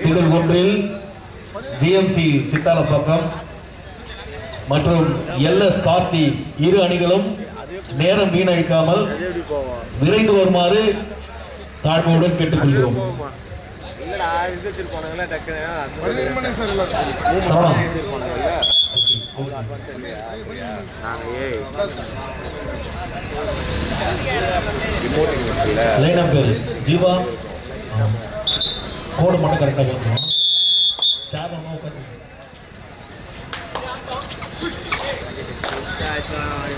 திங்கள் ஒன்றில் ஜிஎம்சி சித்தாலப்பாக்கம் மற்றும் எல்எஸ் கார்த்தி இரு அணிகளும் நேரம் வீணழிக்காமல் விரைந்து வருமாறு தாழ்மையுடன் கேட்டுக்கொள்கிறோம். ஜீவா. கோடு மட்டும் கரெக்டாக போட்டுருவோம் சேர் உட்காந்து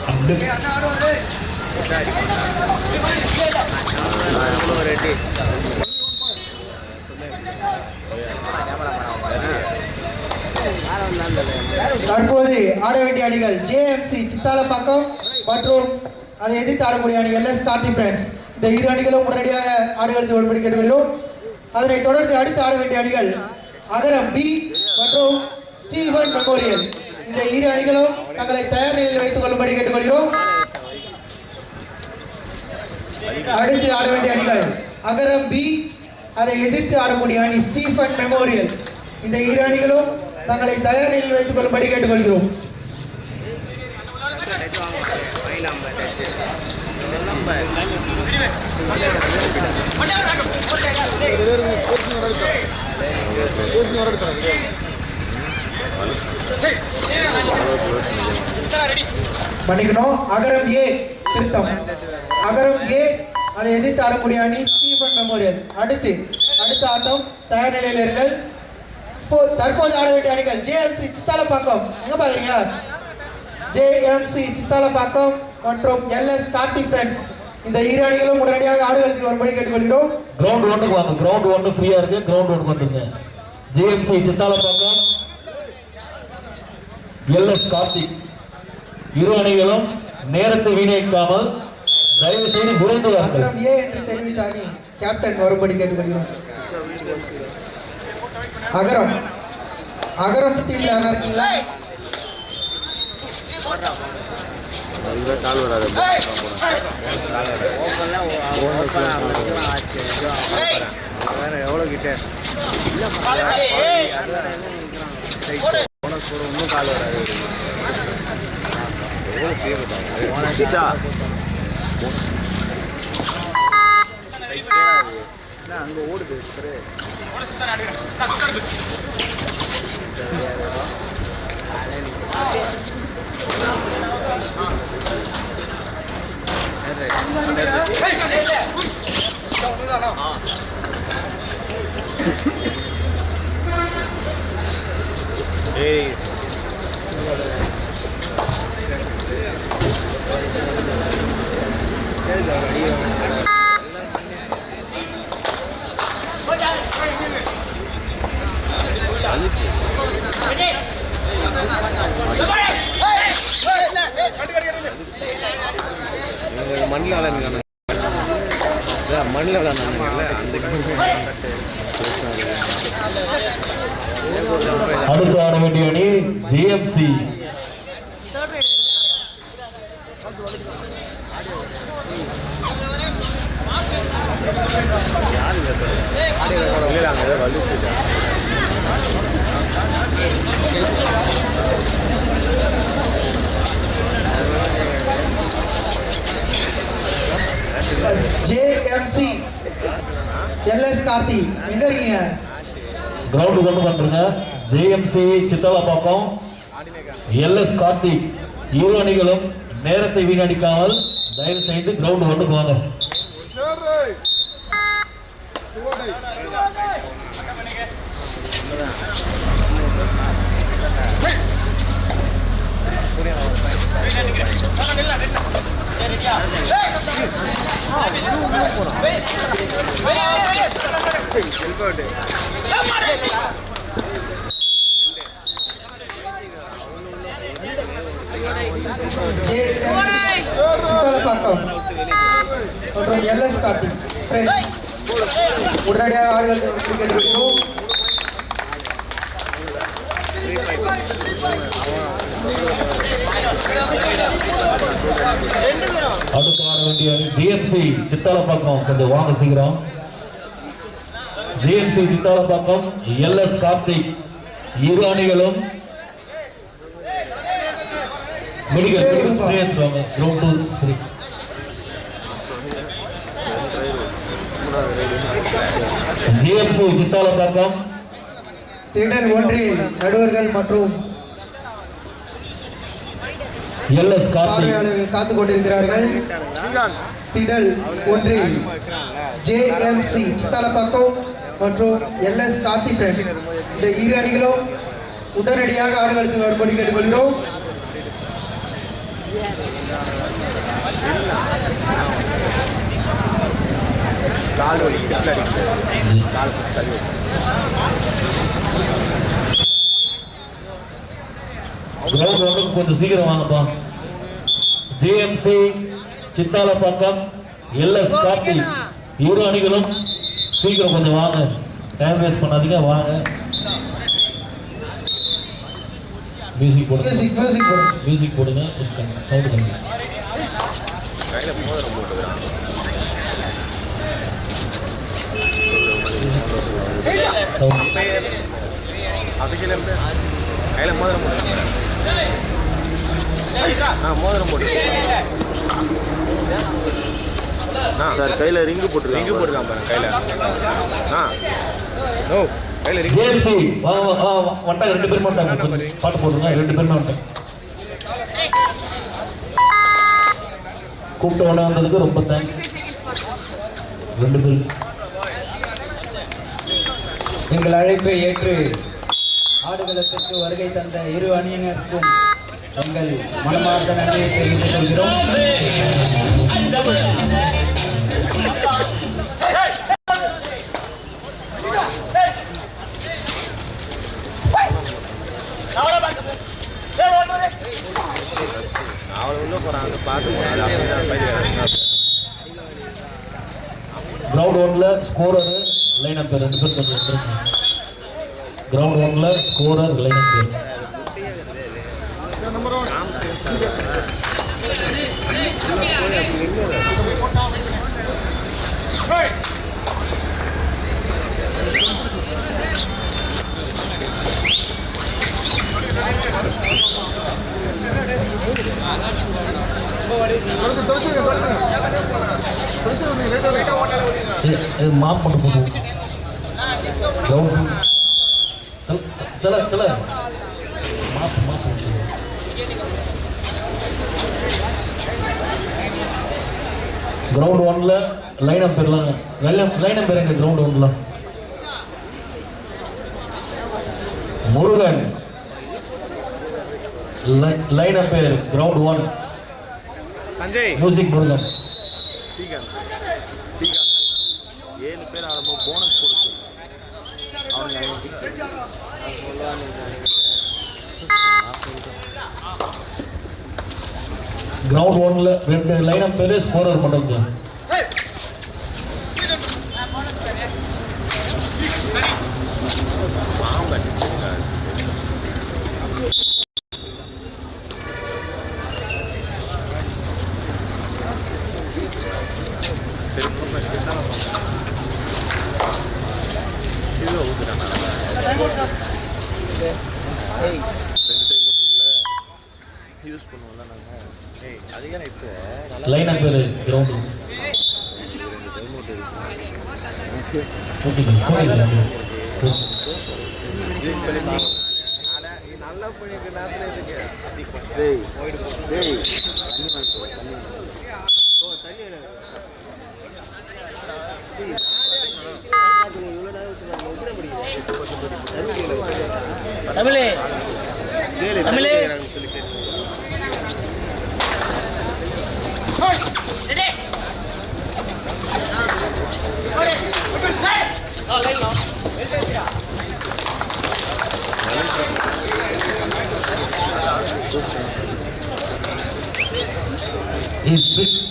அண்டு. தற்போது ஆட வேண்டிய அணிகள் ஜேஎம்சி சித்தாலப்பாக்கம் மற்றும் அதை எதிர்த்து ஆடக்கூடிய அணிகள் எல்எஸ் கார்த்தி ஃப்ரெண்ட்ஸ் இந்த இரு அணிகளும் உடனடியாக ஆடுகளுக்கு ஒருபடி கேட்டுக்கொள்கிறோம். அதனைத் தொடர்ந்து அடுத்து ஆட வேண்டிய அணிகள் அகரம் பி மற்றும் ஸ்டீவன் மெமோரியல். இந்த இரு அணிகளும் தங்களை தயார் நிலையில் வைத்துக் கொள்ளும்படி கேட்டுக்கொள்கிறோம். அடுத்து ஆட வேண்டிய அணிகள் அகரம் பி அதை எதிர்த்து ஆடக்கூடிய அணி ஸ்டீஃபன் மெமோரியல். இந்த இரு அணிகளும் தங்களை தயார் நிலையில் வைத்துக் கொள்ளும்படி கேட்டுக்கொள்கிறோம். மன்னிக்கணும் அகரம் ஏ திருத்தம். அகரம் ஏ அதை எதிர்த்து ஆடக்கூடிய அணி ஸ்டீஃபன் மெமோரியல். அடுத்து அடுத்த ஆட்டம் தயார் நிலையில் இருங்கள். தற்போது ஆட வேண்டிய அணிகள் ஜேஎம்சி சித்தாலப்பாக்கம் எங்க பாக்குறீங்க? ஜேஎம்சி சித்தாலப்பாக்கம் மற்றும் எல்எஸ் கார்த்திக் ஃப்ரெண்ட்ஸ் இந்த இரு அணிகளும் உடனடியாக ஆடுகளத்தில் வரும்படி கேட்டுக்கொள்கிறோம். கிரவுண்ட் ஒன்றுக்கு வாங்க. கிரவுண்ட் ஒன்று ஃப்ரீயா இருக்கு. கிரவுண்ட் ஒன்றுக்கு வந்துருங்க. ஜிஎம்சி சித்தாலப்பாக்கம் எல்எஸ் கார்த்திக் இரு அணிகளும் நேரத்தை வீணடிக்காமல் தயவு செய்து வாருங்கள். அகரம் ஏ என்று தெரிவித்த அணி கேப்டன் வரும்படி கேட்டுக்கொள்கிறோம். அகரம். அகரம் டீம்ல இருக்கீங்களா இவன் கால் வராது. வேற எவ்வளோ கிட்ட? போனஸ் கூட இன்னும் கால் வராது. எவ்வளோ சீக்கிரம் அங்க ஓடுது ஏய் 哎。மண்ணில் விளையாடுங்க மண்ணில் விளையாடுனாங்கல்ல அடுத்து ஆட வேண்டிய அணி ஜிஎம்சி. இல்லை எம்சி எல்எஸ் கார்த்தி எங்க இருக்கீங்க? கிரவுண்டு கொண்டு வந்துருங்க. ஜேஎம்சி சித்தலப்பாக்கம் எல்எஸ் கார்த்திக் இரு அணிகளும் நேரத்தை வீணடிக்காமல் தயவு செய்து கிரவுண்டு கொண்டு வாங்க செல்போட்டு ஜேஎம்சி சித்தாலப்பாக்கம் மற்றும் எல்எஸ் கார்த்திக். ஃப்ரெண்ட்ஸ் உடனடியாக ஆடுகள் Hey அடுத்து ஆட வேண்டிய ஜிஎம்சி சித்தாலப்பாக்கம் கொஞ்சம் வாங்க சீக்கிரம். ஜிஎம்சி சித்தாலப்பாக்கம் எல்எஸ் கார்த்திக் இரு அணிகளும் ஜிஎம்சி சித்தாலப்பாக்கம் திடல் ஒன்றில் நடுவர்கள் மற்றும் பார்வையாளர்கள் காத்துக் கொண்டிருக்கிறார்கள். திடல் ஒன்றில் ஜேஎம்சி சித்தாலப்பாக்கம் மற்றும் எல்எஸ் கார்த்தி ஃப்ரெண்ட்ஸ் இந்த இரு அணிகளும் உடனடியாக ஆடுகளத்துக்கு வரும்படி கேட்டுக்கொள்கிறோம். கால் வலி கால் கிரவுண்ட் ஒன்றுக்கு கொஞ்சம் சீக்கிரம் வாங்கப்பா. ஜேஎம்சி சித்தாலப்பாக்கம் எல்எஸ் கார்த்திக் இரு அணிகளும் சீக்கிரம் கொஞ்சம் வாங்க. டைம் வேஸ்ட் பண்ணாதீங்க வாங்க. மியூசிக் போடுங்க. மியூசிக் மியூசிக் போடுங்க. மியூசிக் போடுங்க சவுண்ட் கம்மி. கையில் மோதிரம் அபிஷேகம் எம்பே கையில் மோதிரம் போட்டு ஆ மோதிரம் போட்டு. ஆ சார் கையில் ரிங்கு போட்டு ரிங்கு போட்டுருக்கான் பாருங்க கையில். ஆ. ஓ கையில் ரிங்கு. ஜேஎம்சி வாங்க வா- வா- வா- வந்துட்டாங்க ரெண்டு பேரும் கொஞ்சம் பாட்டு போடுங்க ரெண்டு பேருமே வந்துட்டாங்க கூப்பிட்டு வந்ததுக்கு ரொம்ப தேங்க்ஸ் ரெண்டு பேரும் எங்கள் அழைப்பை ஏற்று ஆடுகளத்திற்கு வருகை தந்த இரு அணியினருக்கும் எங்கள் மனமார்ந்த நன்றியை தெரிவித்துக் கொள்கிறோம். அவளை கிரவுண்ட் ஒன்ல ஸ்கோரர் லைன் அப் ரெண்டு பேர் கொஞ்சம் கிரவுண்ட் ஒன்ல ஸ்கோரர் லைன் அப் மாப் பண்ண போதும் கிரவுண்ட் தல தல மாப் மாப் கிரவுண்ட் ஒன்ல லைன் அப் பேர்லாம் லைன் அப் எங்க கிரவுண்ட் ஒன்ல முருகன். லைன் அப் பேர் ground one Sanjay. Music Murugan. ஏழு பேர் ஆடும்போது போனஸ் கொடுத்து. கிரவுண்ட் ஒன்ல ரெண்டு லைன் அப் பேரு ஸ்கோரர் மட்டும் தான் பாம்பு அடிச்சிருக்காரு இது ஊத்துறாங்க ரெண்டு டைம் விட்டுருக்குல்ல யூஸ் பண்ணுவோம்ல நாங்கள் ஏய் அதிகம் இப்போ லைன் அப் பேரு கிரவுண்ட் ரெண்டு டைம் விட்டு நல்லா பண்ணிருக்கு நேரத்தில் இருக்கு டேய் டேய் தண்ணி வாங்கிக்கோ தண்ணி ஓ தண்ணி தமிழே. தமிழே.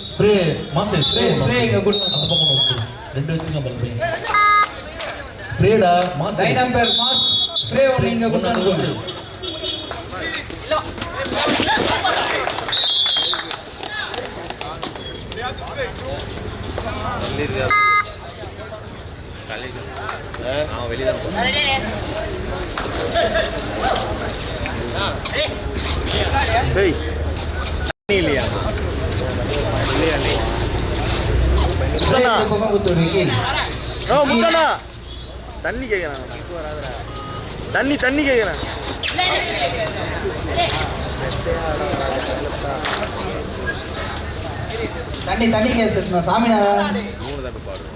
Spray master spray spray. இங்க கொடுங்க. அந்த பக்கம் ஓகே ரெண்டு வச்சுங்க பல்பு ஸ்ப்ரேடா மாஸ்டர் ஸ்ப்ரே டேய். தண்ணி இல்லையா இல்லையா. இல்லையா முத்தண்ணா தண்ணி கேட்குறான் தண்ணி தண்ணி கேட்குறேன் தண்ணி தண்ணி கேஸ் இருக்கணும் சாமிநாதன் மூணு தான் பாடு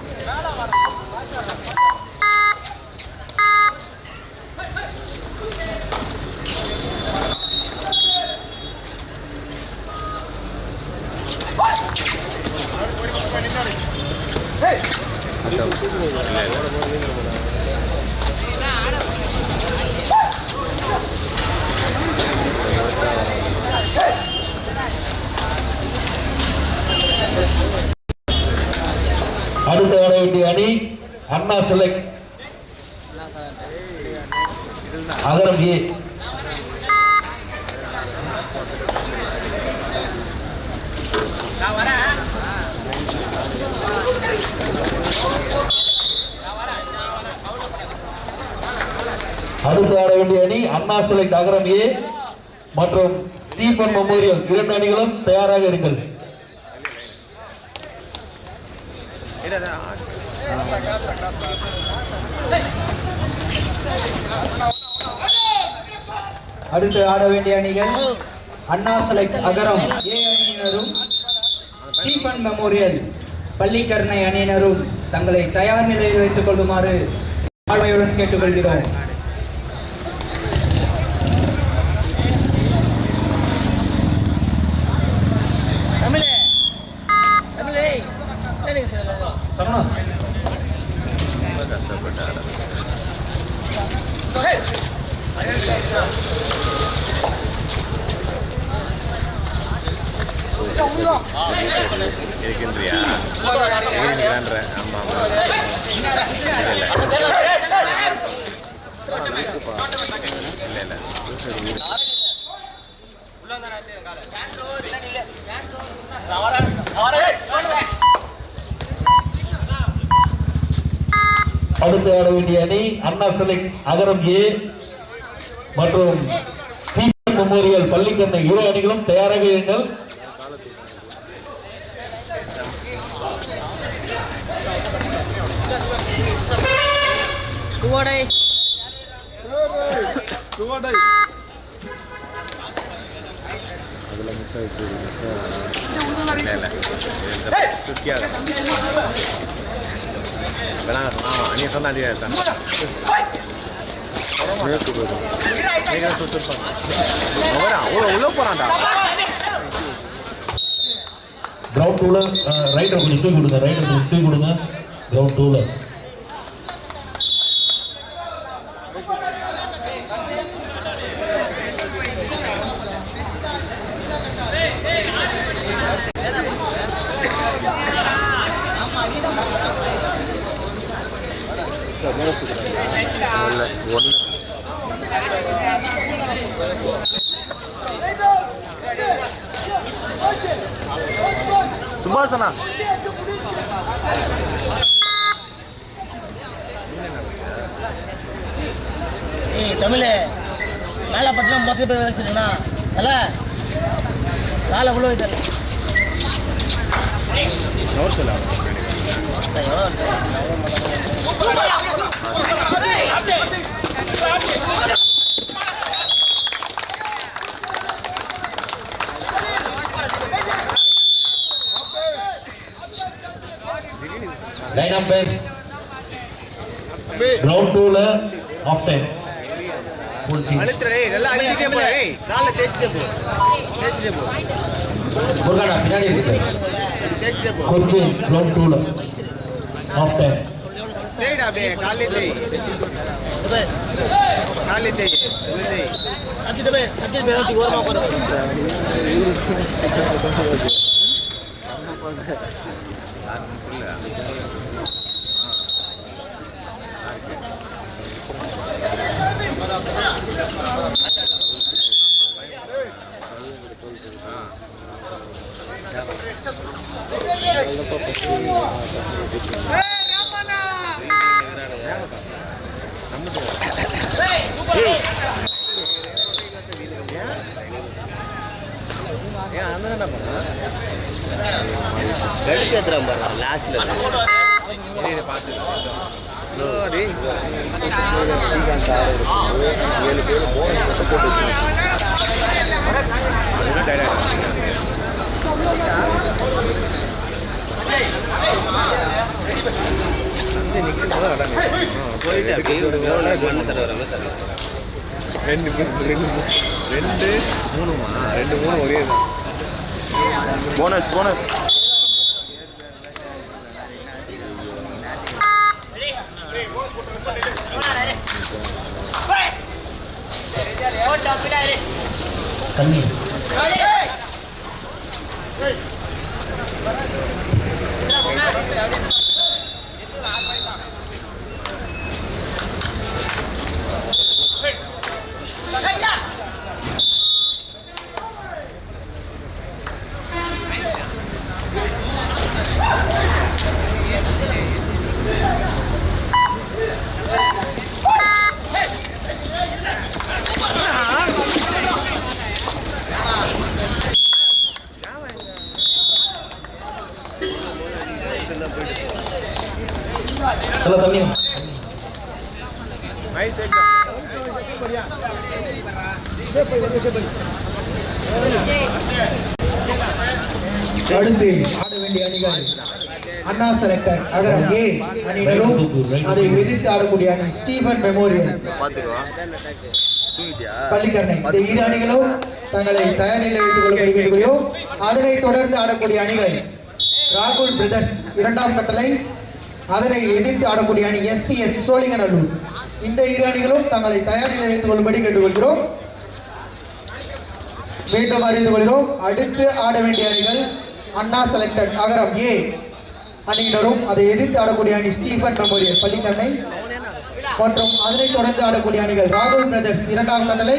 அடுத்து வர வேண்டிய அணி அண்ணா சிலை. அகரம் ஏ. அடுத்து வர வேண்டிய அணி அண்ணா சிலை அகரம் ஏ. மற்றும் ஸ்டீபன் மெமோரியல் இரண்டு அணிகளும் தயாராக இருங்கள். அடுத்து ஆட வேண்டிய அணிகள் அண்ணா செலக்ட் அகரம். ஏ அணியினரும் ஸ்டீபன் மெமோரியல் பள்ளிக்கரணை அணியினரும் தங்களை தயார் நிலையில் வைத்துக் கொள்ளுமாறு ஆழ்மையுடன் கேட்டுக்கொள்கிறோம். இருக்குன்றியா இருக்குன்றான்ற ஆமா ஆமா இல்ல இல்ல இல்ல இல்ல அடுத்து ஆட வேண்டிய அணி அண்ணா செலக்ட் அகரம் ஏ மற்றும் மெமோரியல் பள்ளிக்கண்ணை இரு அணிகளும் தயாராக இருங்கள். குவாடை அதுல மிஸ் ஆயிடுச்சு இல்ல இல்ல. துக்கியா வேணா ஆமா நீ சொன்ன அடியா தான் அவ்வளோ உள்ள போறான்டா கிரவுண்ட் டூல ரைட்டை கொஞ்சம் தூக்கி கொடுங்க ரைட்டை கொஞ்சம் தூக்கி கொடுங்க. கிரவுண்ட் டூல ஏய் தமிழ் மேலே பட்டினம் பத்து பேர் வச்சுருக்கா தல காலை உள்ள வைத்தல நோர் லைன் அப் கிரவுண்ட் டூல ஆஃப் டைம் பின்னாடி இருக்கு கோச்சிங் கிரவுண்ட் டூல ஆஃப் டைம் லேட் அப்படியே காலையில தேய். காலையில தேய். தேய். சப்ஜெக்ட் பே சப்ஜெக்ட் ரெண்டு மூணு ஒரே தான் போனஸ் போனஸ் தண்ணி. அடுத்து ஆட வேண்டிய அணிகள். அண்ணா செலக்டர் அகரம் ஏ அணியினரும் அதை எதிர்த்து ஆடக்கூடிய அணி ஸ்டீபன் மெமோரியல். பள்ளிக்கரணை. இந்த இரு அணிகளும் தங்களை தயார் நிலை வைத்துக் கொள்ளும்படி கேட்டுக்கொள்கிறோம் அதனைத் தொடர்ந்து ஆடக்கூடிய அணிகள் ராகுல் பிரதர்ஸ் இரண்டாம் கட்டளை. அதனை எதிர்த்து ஆடக்கூடிய அணி எஸ்பிஎஸ் சோழிங்கநல்லூர். இந்த இரு அணிகளும் தங்களை தயார் நிலை வைத்துக் கொள்ளும்படி கேட்டுக்கொள்கிறோம். மீண்டும் அறிந்து கொள்கிறோம். அடுத்து ஆட வேண்டிய அணிகள் அண்ணா செலக்டட் அகரம் ஏ அணியினரும் அதை எதிர்த்து ஆடக்கூடிய அணி ஸ்டீஃபன் மெமோரியல் பள்ளிக்கரணை மற்றும் அதனைத் தொடர்ந்து ஆடக்கூடிய அணிகள் ராகுல் பிரதர்ஸ் இரண்டாம் கட்டளை.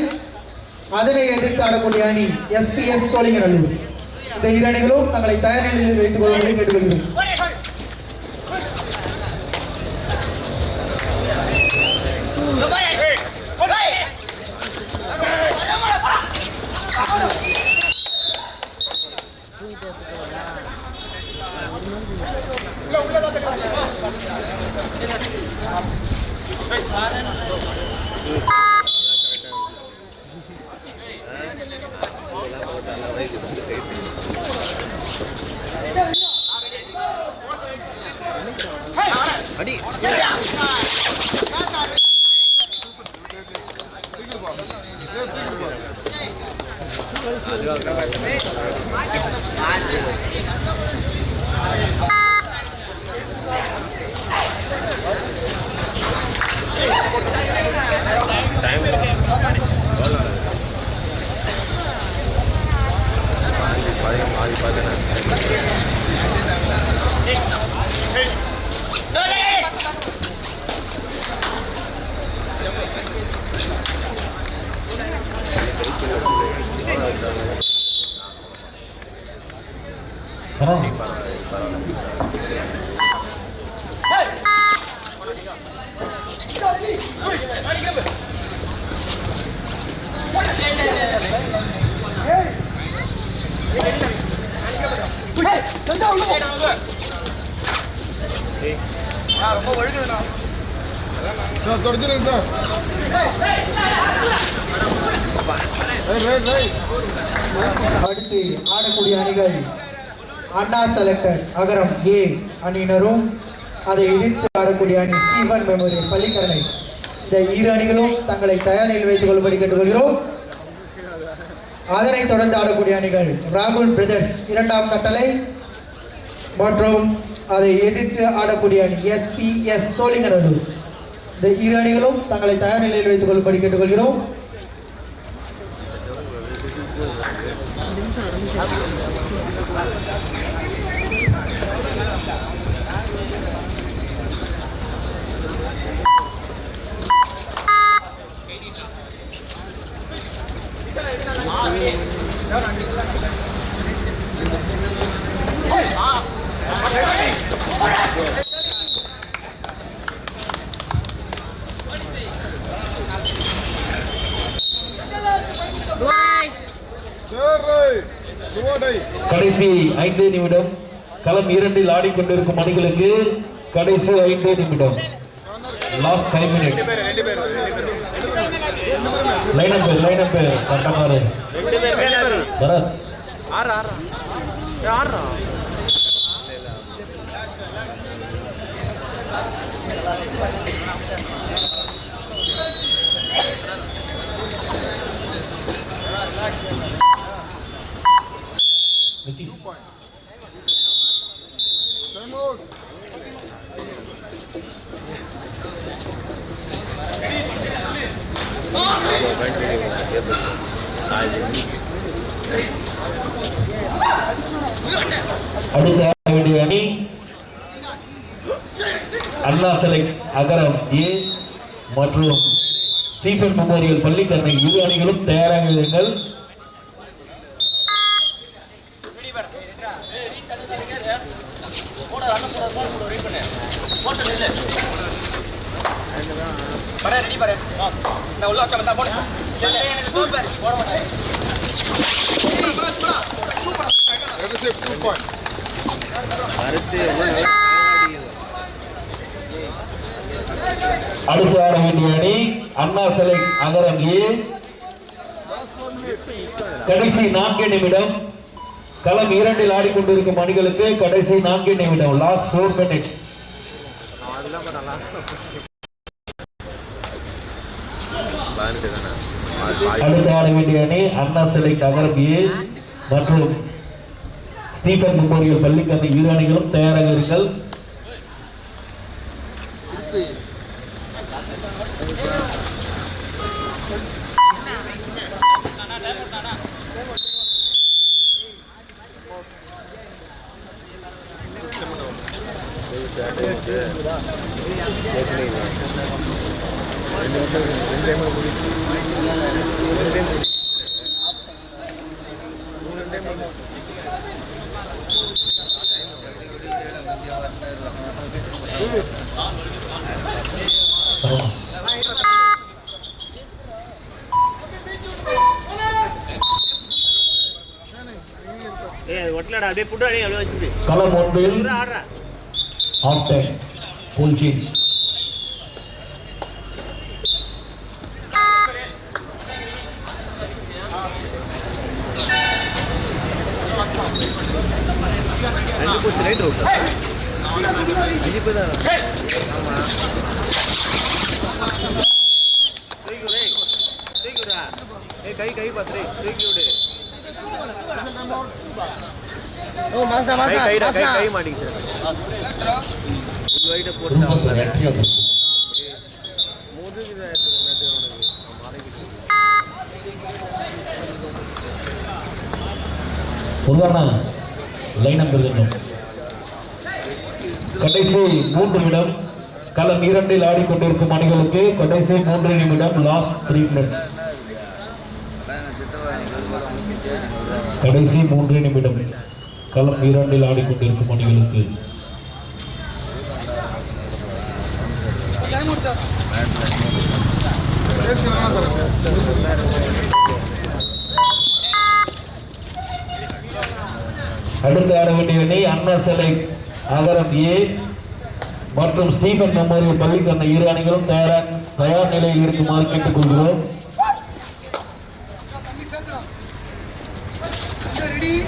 அதனை எதிர்த்து ஆடக்கூடிய அணி எஸ்பிஎஸ் சோழிங்கநல்லூர். இந்த இரு அணிகளும் தங்களை தயார் நிலையில் வைத்துக் கொள்ளும்படி கேட்டுக்கொள்கிறோம். ครับ செலக்டட் அகரம் ஏ அணியினரும் அதை எதிர்த்து ஆடக்கூடிய அணி ஸ்டீஃபன் மெமோரியல் பள்ளிக்கரணை. இந்த இரு அணிகளும் தங்களை தயார் நிலையில் வைத்துக் கொள்ளும்படி கேட்டுக்கொள்கிறோம். அதனைத் தொடர்ந்து ஆடக்கூடிய அணிகள் ராகுல் பிரதர்ஸ் இரண்டாம் கட்டளை மற்றும் அதை எதிர்த்து ஆடக்கூடிய அணி எஸ்பிஎஸ் சோழிங்கநல்லூர். இந்த இரு அணிகளும் தங்களை தயார் நிலையில் வைத்துக் கொள்ளும்படி கேட்டுக்கொள்கிறோம். கடைசி ஐந்து நிமிடம் களம் இரண்டில் ஆடிக்கொண்டிருக்கும் அணிகளுக்கு கடைசி ஐந்து நிமிடம். லாஸ்ட் ஃபைவ் மினிட் லைன் பேர் லைன் பேர் கட்டமாறு भरत आ रहा आ रहा Thank you. அடுத்த வேண்டிய அணி. அண்ணா சிலை அகரம் ஏ மற்றும் ஸ்டீஃபன் மெமோரியல் பள்ளிக்கரணை இரு அணிகளும் தயாராக இருங்கள். கருத்து எவ்வளவு அடுத்து ஆட வேண்டிய அணி அண்ணா சிலை அகரங்கி கடைசி நான்கு நிமிடம். களம் இரண்டில் ஆடிக்கொண்டிருக்கும் அணிகளுக்கு கடைசி நான்கு நிமிடம். லாஸ்ட் போர் மினிட்ஸ் அடுத்து ஆட வேண்டிய அணி அண்ணா சிலை அகரம் ஏ மற்றும் ஸ்டீபன் மெமோரியல் பள்ளிக்கரணை இரு அணிகளும் தயாராக இருங்கள் சரவணா. ஏய் ஒட்டலடா அப்படியே புட்டு அடி அப்படியே வச்சுட்டு களம் ஒன்றில் ஆஃப் டைம் ஃபுல் சேஞ்ச் கை கை பார்த்து தூக்கி விடு ஓ கை மாஸ்டா கைடா கை மாஸ்டா கை மாட்டிக்கிச்சு உள் வைட்ட போட்டு முதுகு வேறு உனக்கு மறைக்கிட்டு பொதுவான லைன் நம்பர் கடைசி மூன்று நிமிடம். களம் இரண்டில் ஆடிக்கொண்டிருக்கும் அணிகளுக்கு கடைசி மூன்று நிமிடம் லாஸ்ட் த்ரீ மினிட்ஸ் கடைசி மூன்று நிமிடம். களம் இரண்டில் ஆடிக்கொண்டிருக்கும் அணிகளுக்கு. அடுத்து ஆட வேண்டிய அணி அண்ணா சிலை அகரம் ஏ மற்றும் ஸ்டீபன் மெமோரியல் பள்ளிக்கரணை இரு அணிகளும் தயார் தயார் நிலையில் இருக்குமாறு கேட்டுக்கொள்கிறோம்.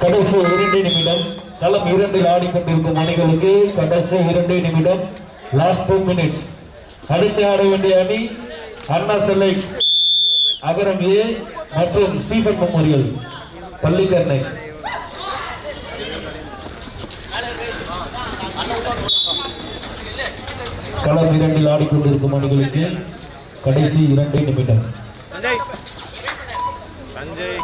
கடைசி இரண்டு நிமிடம் களம் இரண்டில் ஆடிக்கொண்டிருக்கும் அணிகளுக்கு கடைசி இரண்டே நிமிடம் லாஸ்ட் டூ மினிட்ஸ் அடுத்து ஆட வேண்டிய அணி அண்ணா செல்லை அகரம் ஏ மற்றும் ஸ்டீபன் மெமோரியல் பள்ளிக்கரணை. களம் இரண்டில் ஆடிக்கொண்டிருக்கும் அணிகளுக்கு கடைசி இரண்டு நிமிடம் சஞ்சய் சஞ்சய்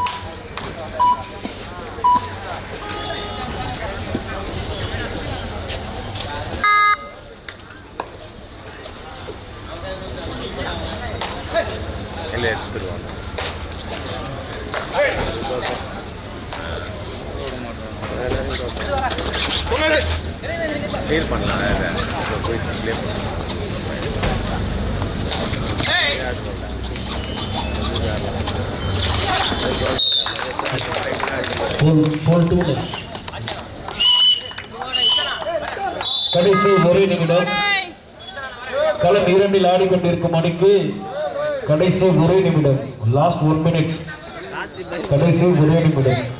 இல்லை கிளியர் பண்ணலாம் இதை. இதை போய் பண்ணலாம். டூல கடைசி ஒரே நிமிடம். களம் இரண்டில் ஆடிக்கொண்டிருக்கும் அணிக்கு கடைசி ஒரே நிமிடம். லாஸ்ட் ஒன் மினிட்ஸ் கடைசி ஒரே நிமிடம்.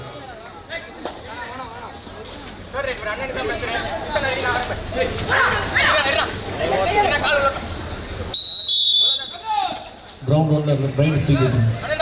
கிரவுண்ட் ஒன்ல